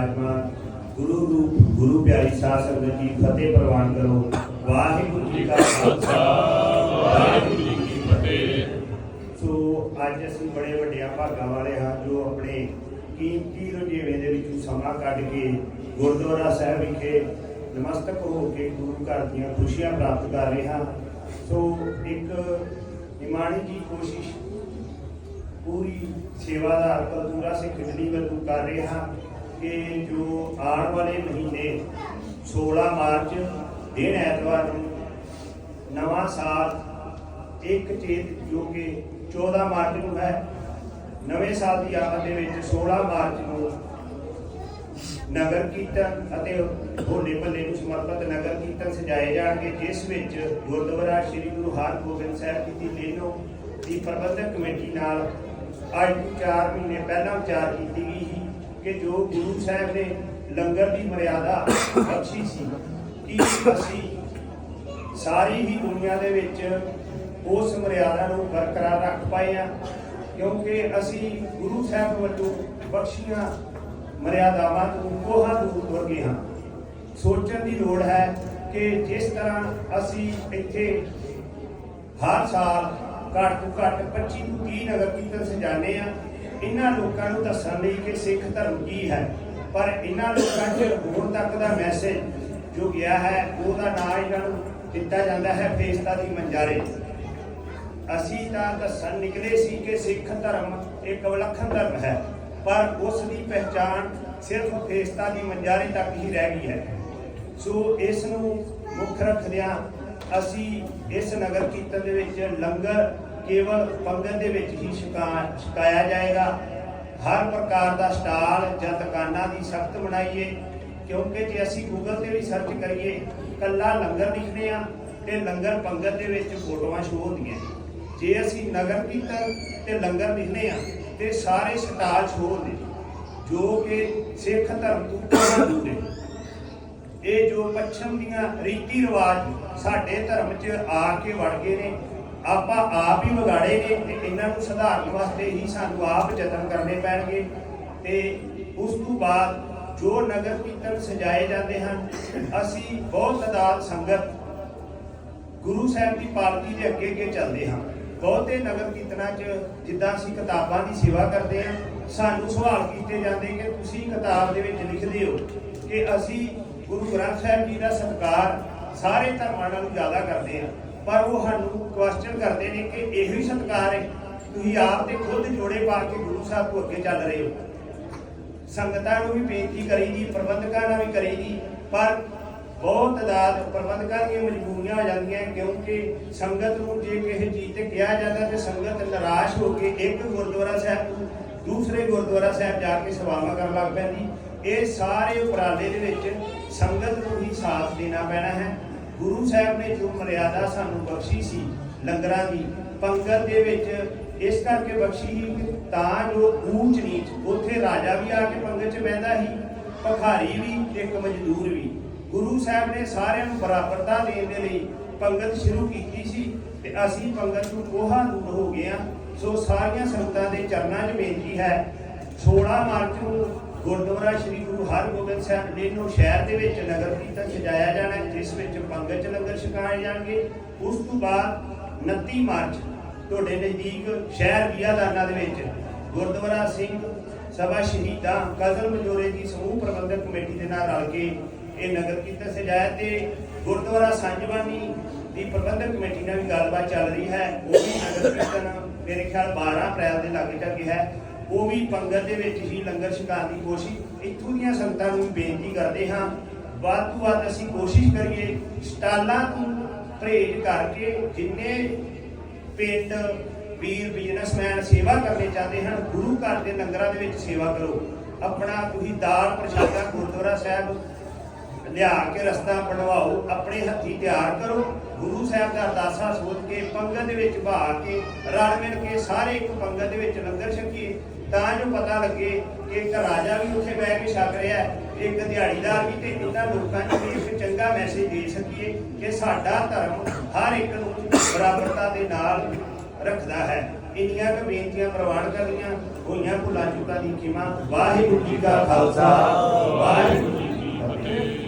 ਬਿਰਾਜਮਾਨ ਗੁਰੂ ਰੂਪ ਗੁਰੂ ਪਿਆਰੀ ਸਾਧ ਸੰਗਤ ਜੀ ਫਤਿਹ ਪ੍ਰਵਾਨ ਕਰੋ ਵਾਹਿਗੁਰੂ ਜੀ ਕਾ ਖਾਲਸਾ ਵਾਹਿਗੁਰੂ ਜੀ ਕੀ ਫਤਿਹ ਸੋ ਅੱਜ ਅਸੀਂ ਬੜੇ ਵੱਡਿਆਂ ਭਾਗਾਂ ਵਾਲੇ ਹਾਂ ਜੋ ਆਪਣੇ ਕੀਮਤੀ ਰੁਝੇਵੇਂ ਦੇ ਵਿੱਚੋਂ ਸਮਾਂ ਕੱਢ ਕੇ ਗੁਰਦੁਆਰਾ ਸਾਹਿਬ ਵਿਖੇ ਨਮਸਤਕ ਹੋ ਕੇ ਗੁਰੂ ਘਰ ਦੀਆਂ ਖੁਸ਼ੀਆਂ ਪ੍ਰਾਪਤ ਕਰ ਰਹੇ ਹਾਂ। ਸੋ ਇੱਕ ਨਿਮਾਣੀ ਜੀ ਕੋਸ਼ਿਸ਼ ਪੂਰੀ ਸੇਵਾਦਾਰ ਕਲਤੂਰਾ ਸਿੱਖ ਜਲੀ ਵੱਲੋਂ ਕਰ ਰਹੇ ਹਾਂ। ਕਿ ਜੋ ਆਉਣ ਵਾਲੇ ਮਹੀਨੇ 16 ਮਾਰਚ, ਦਿਨ ਐਤਵਾਰ ਨੂੰ ਨਵਾਂ ਸਾਲ ਇੱਕ ਚੇਤ ਜੋ ਕਿ 14 ਮਾਰਚ ਨੂੰ ਹੈ, ਨਵੇਂ ਸਾਲ ਦੀ ਯਾਦ ਦੇ ਵਿੱਚ 16 ਮਾਰਚ ਨੂੰ ਨਗਰ ਕੀਰਤਨ ਅਤੇ ਹੋਲੇ ਮਹੱਲੇ ਨੂੰ ਸਮਰਪਿਤ ਨਗਰ ਕੀਰਤਨ ਸਜਾਏ ਜਾਣਗੇ, ਜਿਸ ਵਿੱਚ ਗੁਰਦੁਆਰਾ ਸ੍ਰੀ ਗੁਰੂ ਹਰਗੋਬਿੰਦ ਸਾਹਿਬ ਜੀ ਦੀ ਲੇਨੋ ਦੀ ਪ੍ਰਬੰਧਕ ਕਮੇਟੀ ਨਾਲ ਅੱਜ ਤੋਂ 4 ਮਹੀਨੇ ਪਹਿਲਾਂ ਵਿਚਾਰ ਕੀਤੀ ਗਈ ਸੀ। ਕਿ ਜੋ ਗੁਰੂ ਸਾਹਿਬ ਨੇ ਲੰਗਰ ਦੀ ਮਰਿਆਦਾ ਬਖਸ਼ੀ ਸੀ, ਕਿ ਅਸੀਂ ਸਾਰੀ ਹੀ ਦੁਨੀਆ ਦੇ ਵਿੱਚ ਉਸ ਮਰਿਆਦਾ ਨੂੰ ਬਰਕਰਾਰ ਰੱਖ ਪਾਏ ਆ ਕਿਉਂਕਿ ਅਸੀਂ ਗੁਰੂ ਸਾਹਿਬ ਵੱਲੋਂ ਬਖਸ਼ੀਆਂ ਮਰਿਆਦਾਵਾਂ ਤੋਂ ਕੋਹਾਂ ਦੂਰ ਤੁਰ ਗਏ ਹਾਂ। ਸੋਚਣ ਦੀ ਲੋੜ ਹੈ ਕਿ ਜਿਸ ਤਰ੍ਹਾਂ ਅਸੀਂ ਇੱਥੇ ਹਰ ਸਾਲ ਘੱਟ ਤੋਂ ਘੱਟ 25 ਤੋਂ 30 ਨਗਰ ਕੀਰਤਨ ਸਜਾਉਂਦੇ ਆ ਇਹਨਾਂ ਲੋਕਾਂ ਨੂੰ ਦੱਸਣ ਲਈ ਕਿ ਸਿੱਖ ਧਰਮ ਕੀ ਹੈ। ਪਰ ਇਹਨਾਂ ਲੋਕਾਂ 'ਚ ਹੁਣ ਤੱਕ ਦਾ ਮੈਸੇਜ ਜੋ ਗਿਆ ਹੈ, ਉਹਦਾ ਨਾਂ ਇਹਨਾਂ ਨੂੰ ਦਿੱਤਾ ਜਾਂਦਾ ਹੈ, ਫੇਸਤਾ ਦੀ ਮੰਜਾਰੇ। ਅਸੀਂ ਤਾਂ ਦੱਸਣ ਨਿਕਲੇ ਸੀ ਕਿ ਸਿੱਖ ਧਰਮ ਇੱਕ ਵਿਲੱਖਣ ਧਰਮ ਹੈ, ਪਰ ਉਸ ਦੀ ਪਹਿਚਾਣ ਸਿਰਫ ਫੇਸਤਾ ਦੀ ਮੰਜਾਰੇ ਤੱਕ ਹੀ ਰਹਿ ਗਈ ਹੈ। ਸੋ ਇਸ ਨੂੰ ਮੁੱਖ ਰੱਖਦਿਆਂ ਅਸੀਂ ਇਸ ਨਗਰ ਕੀਰਤਨ ਦੇ ਵਿੱਚ ਲੰਗਰ ਕੇਵਲ ਪੰਗਤ ਦੇ ਵਿੱਚ ਹੀ ਛਕਾ- ਛਕਾਇਆ ਜਾਏਗਾ। ਹਰ ਪ੍ਰਕਾਰ ਦਾ ਸਟਾਲ ਜਾਂ ਦੁਕਾਨਾਂ ਦੀ ਸਖਤ ਬਣਾਈਏ, ਕਿਉਂਕਿ ਜੇ ਅਸੀਂ ਗੂਗਲ ਤੇ ਵੀ ਸਰਚ ਕਰੀਏ ਕੱਲਾ ਲੰਗਰ ਲਿਖਦੇ ਆ ਤੇ ਲੰਗਰ ਪੰਗਤ ਦੇ ਵਿੱਚ ਫੋਟੋਆਂ ਸ਼ੋ ਹੁੰਦੀਆਂ ਜੇ ਅਸੀਂ ਨਗਰ ਕੀਰਤਨ ਤੇ ਲੰਗਰ ਲਿਖਦੇ ਆ ਤੇ ਸਾਰੇ ਸਟਾਲ ਸ਼ੋ ਹੁੰਦੇ ਜੋ ਕਿ ਸਿੱਖ ਧਰਮ ਤੋਂ ਬਹੁਤ ਦੂਰ ਇਹ ਜੋ ਪੱਛਮ ਦੀਆਂ ਰੀਤੀ ਰਿਵਾਜ ਸਾਡੇ ਧਰਮ 'ਚ ਆ ਕੇ ਵੜ ਗਏ ਨੇ ਆਪਾਂ ਆਪ ਹੀ ਵਿਗਾੜੇ ਨੇ ਤੇ ਇਹਨਾਂ ਨੂੰ ਸੁਧਾਰਨ ਵਾਸਤੇ ਹੀ ਸਾਨੂੰ ਆਪ ਯਤਨ ਕਰਨੇ ਪੈਣਗੇ। ਤੇ ਉਸ ਤੋਂ ਬਾਅਦ ਜੋ ਨਗਰ ਕੀਰਤਨ ਸਜਾਏ ਜਾਂਦੇ ਹਨ, ਅਸੀਂ ਬਹੁਤ ਤਦਾਦ ਸੰਗਤ ਗੁਰੂ ਸਾਹਿਬ ਦੀ ਪਾਲਕੀ ਦੇ ਅੱਗੇ ਅੱਗੇ ਚੱਲਦੇ ਹਾਂ। ਬਹੁਤੇ ਨਗਰ ਕੀਰਤਨਾਂ 'ਚ ਜਿੱਦਾਂ ਅਸੀਂ ਕਿਤਾਬਾਂ ਦੀ ਸੇਵਾ ਕਰਦੇ ਹਾਂ, ਸਾਨੂੰ ਸਵਾਲ ਕੀਤੇ ਜਾਂਦੇ ਕਿ ਤੁਸੀਂ ਕਿਤਾਬ ਦੇ ਵਿੱਚ ਲਿਖਦੇ ਹੋ ਕਿ ਅਸੀਂ ਗੁਰੂ ਗ੍ਰੰਥ ਸਾਹਿਬ ਜੀ ਦਾ ਸਤਿਕਾਰ ਸਾਰੇ ਧਰਮਾਂ ਨਾਲੋਂ ਜ਼ਿਆਦਾ ਕਰਦੇ ਹਾਂ। ਪਰ ਉਹ ਸਾਨੂੰ ਕੁਐਸਚਨ ਕਰਦੇ ਨੇ ਕਿ ਇਹੋ ਹੀ ਸਤਿਕਾਰ ਹੈ। ਤੁਸੀਂ ਆਪ ਤੇ ਖੁਦ ਜੋੜੇ ਪਾ ਕੇ ਗੁਰੂ ਸਾਹਿਬ ਤੋਂ ਅੱਗੇ ਚੱਲ ਰਹੇ ਹੋ। ਸੰਗਤਾਂ ਨੂੰ ਵੀ ਬੇਨਤੀ ਕਰੀ ਪ੍ਰਬੰਧਕਾਂ ਨਾਲ ਵੀ ਕਰੀ ਪਰ ਬਹੁਤ ਤਦਾਦ ਪ੍ਰਬੰਧਕਾਂ ਦੀਆਂ ਮਜਬੂਰੀਆਂ ਹੋ ਜਾਂਦੀਆਂ ਕਿਉਂਕਿ ਸੰਗਤ ਨੂੰ ਜੇ ਕਿਸੇ ਚੀਜ਼ ਤੇ ਕਿਹਾ ਜਾਂਦਾ ਤੇ ਸੰਗਤ ਨਿਰਾਸ਼ ਹੋ ਕੇ ਇੱਕ ਗੁਰਦੁਆਰਾ ਸਾਹਿਬ ਤੋਂ ਦੂਸਰੇ ਗੁਰਦੁਆਰਾ ਸਾਹਿਬ ਜਾ ਕੇ ਸੇਵਾਵਾਂ ਕਰਨ ਲੱਗ ਪੈਂਦੀ। ਇਹ ਸਾਰੇ ਉਪਰਾਲੇ ਦੇ ਵਿੱਚ ਸੰਗਤ ਨੂੰ ਹੀ ਸਾਥ ਦੇਣਾ ਪੈਣਾ ਹੈ। ਗੁਰੂ ਸਾਹਿਬ ਨੇ ਜੋ ਮਰਿਆਦਾ ਸਾਨੂੰ ਬਖਸ਼ੀ ਸੀ ਲੰਗਰਾਂ ਦੀ ਪੰਗਤ ਦੇ ਵਿੱਚ, ਇਸ ਕਰਕੇ ਬਖਸ਼ੀ ਸੀ ਤਾਂ ਜੋ ਊਚ ਨੀਚ, ਉੱਥੇ ਰਾਜਾ ਵੀ ਆ ਕੇ ਪੰਗਤ 'ਚ ਬਹਿੰਦਾ ਸੀ, ਭਖਾਰੀ ਵੀ ਤੇ ਇੱਕ ਮਜ਼ਦੂਰ ਵੀ। ਗੁਰੂ ਸਾਹਿਬ ਨੇ ਸਾਰਿਆਂ ਨੂੰ ਬਰਾਬਰਤਾ ਦੇਣ ਦੇ ਲਈ ਪੰਗਤ ਸ਼ੁਰੂ ਕੀਤੀ ਸੀ ਤੇ ਅਸੀਂ ਪੰਗਤ ਨੂੰ ਕੋਹਾ ਦੂਰ ਹੋ ਗਏ ਹਾਂ। ਸੋ ਸਾਰੀਆਂ ਸੰਗਤਾਂ ਦੇ ਚਰਨਾਂ 'ਚ ਬੇਨਤੀ ਹੈ 16 ਮਾਰਚ ਨੂੰ ਗੁਰਦੁਆਰਾ ਸ੍ਰੀ ਗੁਰੂ ਹਰਗੋਬਿੰਦ ਸਾਹਿਬ ਲੇਨੋ ਸ਼ਹਿਰ ਦੇ ਵਿੱਚ ਨਗਰ ਕੀਰਤਨ ਸਜਾਇਆ ਜਾਣਾ ਹੈ, ਜਿਸ ਵਿੱਚ ਪੰਗਤ ਲੰਗਰ ਛਕਾਏ ਜਾਣਗੇ। ਉਸ ਤੋਂ ਬਾਅਦ 29 ਮਾਰਚ ਤੁਹਾਡੇ ਨਜ਼ਦੀਕ ਸ਼ਹਿਰ ਬੀਆਦਾਨਾ ਦੇ ਵਿੱਚ ਗੁਰਦੁਆਰਾ ਸਿੰਘ ਸਭਾ ਸ਼ਹੀਦਾਂ ਕਜ਼ਲ ਮਜੋਰੇ ਦੀ ਸਮੂਹ ਪ੍ਰਬੰਧਕ ਕਮੇਟੀ ਦੇ ਨਾਲ ਰਲ ਕੇ ਇਹ ਨਗਰ ਕੀਰਤਨ ਸਜਾਇਆ ਤੇ ਗੁਰਦੁਆਰਾ ਸੰਜਵਾਨੀ ਦੀ ਪ੍ਰਬੰਧਕ ਕਮੇਟੀ ਨਾਲ ਵੀ ਗੱਲਬਾਤ ਚੱਲ ਰਹੀ ਹੈ। ਉਹ ਵੀ ਨਗਰ ਕੀਰਤਨ ਮੇਰੇ ਖਿਆਲ 12 ਅਪ੍ਰੈਲ ਦੇ ਲਾਗੇ ਤੱਕ ਹੈ। ਉਹ ਵੀ ਪੰਗਤ ਦੇ ਵਿੱਚ ਹੀ ਲੰਗਰ ਛਕਾਉਣ ਦੀ ਕੋਸ਼ਿਸ਼ ਇੱਥੋਂ ਦੀਆਂ ਸੰਗਤਾਂ ਨੂੰ ਬੇਨਤੀ ਕਰਦੇ ਹਾਂ ਵੱਧ ਤੋਂ ਵੱਧ ਅਸੀਂ ਕੋਸ਼ਿਸ਼ ਕਰੀਏ ਸਟਾਲਾਂ ਤੋਂ ਪਰਹੇਜ਼ ਕਰਕੇ ਜਿੰਨੇ ਪਿੰਡ, ਵੀਰ ਬਿਜ਼ਨਸਮੈਨ ਸੇਵਾ ਕਰਨੇ ਚਾਹਦੇ ਹਨ, ਗੁਰੂ ਘਰ ਦੇ ਲੰਗਰਾਂ ਦੇ ਵਿੱਚ ਸੇਵਾ ਕਰੋ। ਆਪਣਾ ਤੁਸੀਂ ਦਾਲ ਪ੍ਰਸ਼ਾਦਾ ਗੁਰਦੁਆਰਾ ਸਾਹਿਬ ਲਿਆ ਕੇ ਰਸਤਾ ਬਣਵਾਓ, ਆਪਣੇ ਹੱਥੀ ਤਿਆਰ ਕਰੋ। ਗੁਰੂ ਸਾਹਿਬ ਦਾ ਅਰਦਾਸਾ ਸੋਚ ਕੇ ਪੰਗਤ ਦੇ ਵਿੱਚ ਭਾ ਕੇ ਰਲ ਮਿਲ ਕੇ ਸਾਰੇ ਇੱਕ ਪੰਗਤ ਦੇ ਵਿੱਚ ਲੰਗਰ ਛਕੀਏ। ਤਾਂ ਜੋ ਪਤਾ ਲੱਗੇ ਕਿ ਇੱਕ ਰਾਜਾ ਵੀ ਉੱਥੇ ਬਹਿ ਕੇ ਛਕ ਰਿਹਾ ਇੱਕ ਦਿਹਾੜੀਦਾਰ ਵੀ ਤੇ ਇਹਨਾਂ ਲੋਕਾਂ ਨੂੰ ਵੀ ਇੱਕ ਚੰਗਾ ਮੈਸੇਜ ਦੇ ਸਕੀਏ ਕਿ ਸਾਡਾ ਧਰਮ ਹਰ ਇੱਕ ਨੂੰ ਬਰਾਬਰਤਾ ਦੇ ਨਾਲ ਰੱਖਦਾ ਹੈ। ਇੰਨੀਆਂ ਕੁ ਬੇਨਤੀਆਂ ਪ੍ਰਵਾਨ ਕਰਨੀਆਂ, ਹੋਈਆਂ ਭੁੱਲਾਂ ਚੁੱਕਾਂ ਦੀ ਖਿਮਾ। ਵਾਹਿਗੁਰੂ ਜੀ ਕਾ ਖਾਲਸਾ, ਵਾਹਿਗੁਰੂ ਜੀ